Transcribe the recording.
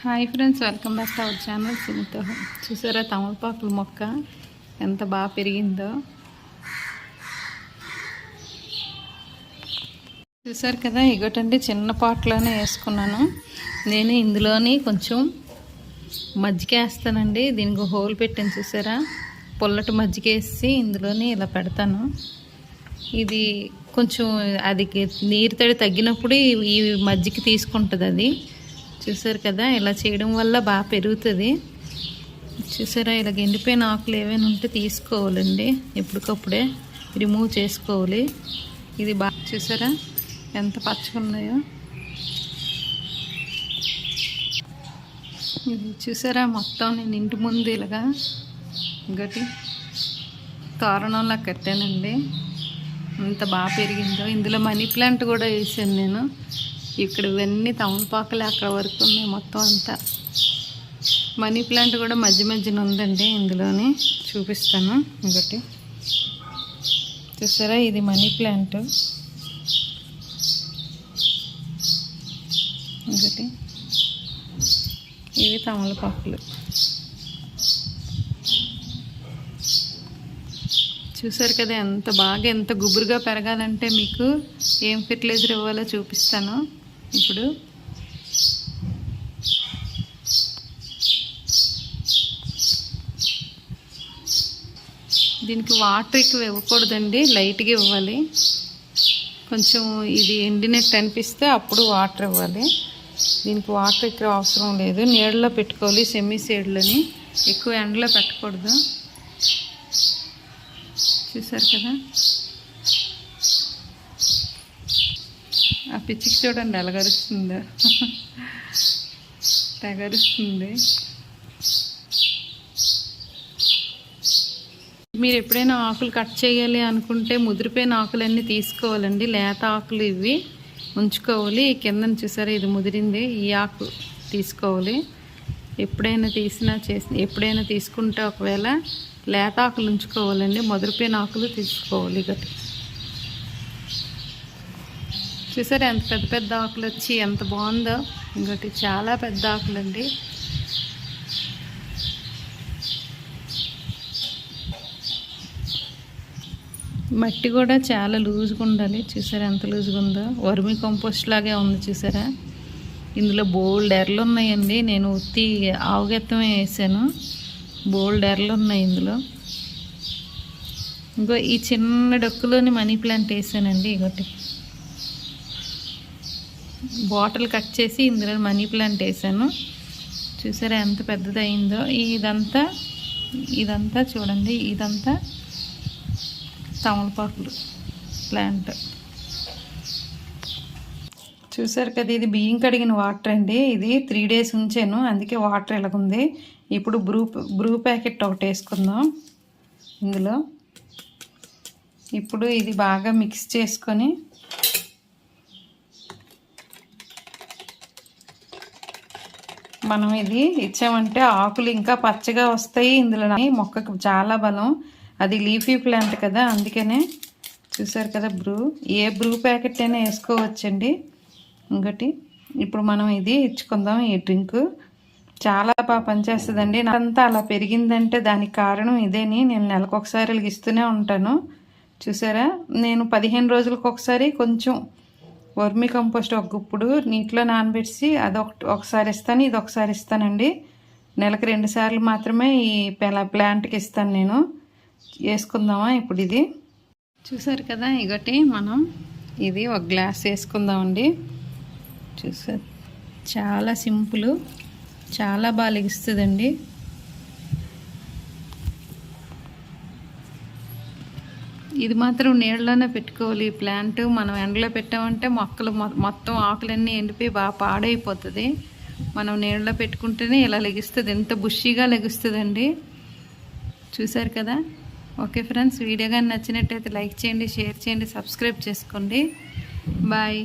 Hi friends welcome back to our channel Sunitha చూసారా తమలపాకుల మొక్క ఎంత బాగా పెరిగిందో? చూసారు కదా ఇగోటండి చిన్న పాట్లోనే వేసుకున్నాను. నేను ఇందులోని కొంచెం మజ్జిగ వేస్తానండి. దీనికి హోల్ పెట్టాను చూసారా? పుల్లటి మజ్జిగ వేసి ఇందులోని ఇలా పెడతాను. ఇది కొంచెం అది నీరు తడి తగ్గినప్పుడు ఈ మజ్జిగ తీసుకుంటుంది అది. చూసారు కదా ఇలా చేయడం వల్ల బాగా పెరుగుతుంది. చూసారా ఇలా ఎండిపోయిన ఆకులు ఏవైనా ఉంటే తీసుకోవాలండి. ఎప్పటికప్పుడే రిమూవ్ చేసుకోవాలి. ఇది బాగా చూసారా ఎంత పచ్చగా ఉన్నాయో. ఇది చూసారా మొత్తం నేను ఇంటి ముందు ఇలాగా ఇంకటి తోరణంలా కట్టానండి. ఎంత బాగా పెరిగిందో. ఇందులో మనీ ప్లాంట్ కూడా వేసాను నేను. ఇక్కడ ఇవన్నీ తమలపాకులు అక్కడ వరకు ఉన్నాయి మొత్తం అంతా. మనీ ప్లాంట్ కూడా మధ్య మధ్యన ఉందండి ఇందులోనే. చూపిస్తాను ఇంకోటి. చూసారా? ఇది మనీ ప్లాంట్. ఇంకోటి. ఇవి తమలపాకులు. చూసారు కదా ఎంత బాగా ఎంత గుబురుగా పెరగాలంటే మీకు ఏం ఫెర్టిలైజర్ ఇవ్వాలో చూపిస్తాను. ఇప్పుడు దీనికి వాటర్ ఎక్కువ ఇవ్వకూడదండి లైట్గా ఇవ్వాలి. కొంచెం ఇది ఎండినట్టు అనిపిస్తే అప్పుడు వాటర్ ఇవ్వాలి. దీనికి వాటర్ ఎక్కువ అవసరం లేదు. నీళ్ళలో పెట్టుకోవాలి సెమీ సైడ్లని. ఎక్కువ ఎండలో పెట్టకూడదు. చూసారు కదా? పిచ్చికి చూడండి ఎలగరుస్తుందో. తెగరుస్తుంది. మీరు ఎప్పుడైనా ఆకులు కట్ చేయాలి అనుకుంటే ముదిరిపోయిన ఆకులన్నీ తీసుకోవాలండి. లేత ఆకులు ఇవి ఉంచుకోవాలి. ఈ కిందన చూసారా ఇది ముదిరింది. ఈ ఆకు తీసుకోవాలి. ఎప్పుడైనా తీసినా చేసి ఎప్పుడైనా తీసుకుంటే ఒకవేళ లేత ఆకులు ఉంచుకోవాలండి. ముదిరిపోయిన ఆకులు తీసుకోవాలి గట్టి చూసారు ఎంత పెద్ద పెద్ద ఆకులు వచ్చి ఎంత బాగుందో. ఇంకోటి చాలా పెద్ద ఆకులండి. మట్టి కూడా చాలా లూజ్గా ఉండాలి. చూసారా ఎంత లూజ్గా ఉందో. వర్మి కంపోస్ట్ లాగే ఉంది చూసారా. ఇందులో బోల్డ్ ఎర్రలు ఉన్నాయండి. నేను ఉత్తి ఆవుగెత్తమే వేసాను. బోల్డ్ ఎర్రలు ఉన్నాయి ఇందులో. ఇంకో ఈ చిన్న డొక్కులోని మనీ ప్లాంట్ వేసానండి. ఇంకోటి బాటిల్ కట్ చేసి ఇందులో మనీ ప్లాంట్ వేసాను. చూసారా ఎంత పెద్దదయిందో. ఇదంతా ఇదంతా చూడండి. ఇదంతా తమలపాకులు ప్లాంట్. చూసారు కదా ఇది బియ్యం కడిగిన వాటర్ అండి. ఇది త్రీ డేస్ ఉంచాను. అందుకే వాటర్ ఇలాగుంది. ఇప్పుడు బ్రూ బ్రూ ప్యాకెట్ ఒకటి వేసుకుందాం ఇందులో. ఇప్పుడు ఇది బాగా మిక్స్ చేసుకొని మనం ఇది ఇచ్చామంటే ఆకులు ఇంకా పచ్చగా వస్తాయి ఇందులో. మొక్కకు చాలా బలం. అది లీఫీ ప్లాంట్ కదా అందుకనే చూసారు కదా బ్రూ. ఏ బ్రూ ప్యాకెట్ అయినా వేసుకోవచ్చండి. ఇంకటి ఇప్పుడు మనం ఇది ఇచ్చుకుందాం ఈ డ్రింక్. చాలా బాగా పనిచేస్తుందండి. నాకంతా అలా పెరిగిందంటే దానికి కారణం ఇదేని నేను నెలకు ఒకసారి ఇస్తూనే ఉంటాను. చూసారా? నేను పదిహేను రోజులకు ఒకసారి కొంచెం వర్మి కంపోస్ట్ ఒక గుప్పుడు నీటిలో నానబెట్టి అదొక ఒకసారి ఇస్తాను ఇది ఒకసారి ఇస్తానండి. నెలకు రెండు సార్లు మాత్రమే ఈ ప్లాంట్కి ఇస్తాను నేను. వేసుకుందామా ఇప్పుడు ఇది? చూసారు కదా ఇగటి మనం ఇది ఒక గ్లాస్ వేసుకుందామండి. చూసారు? చాలా సింపుల్ చాలా బాగా లెగిస్తుందండి. ఇది మాత్రం నీళ్ళలోనే పెట్టుకోవాలి. ఈ ప్లాంట్ మనం ఎండలో పెట్టామంటే మొక్కలు మొత్తం ఆకులన్నీ ఎండిపోయి బాగా పాడైపోతుంది. మనం నీళ్ళలో పెట్టుకుంటేనే ఇలా లెగిస్తుంది. ఎంత బుషీగా లెగుస్తుందండి. చూసారు కదా? ఓకే ఫ్రెండ్స్ వీడియో కానీ నచ్చినట్టయితే లైక్ చేయండి షేర్ చేయండి సబ్స్క్రైబ్ చేసుకోండి. బాయ్.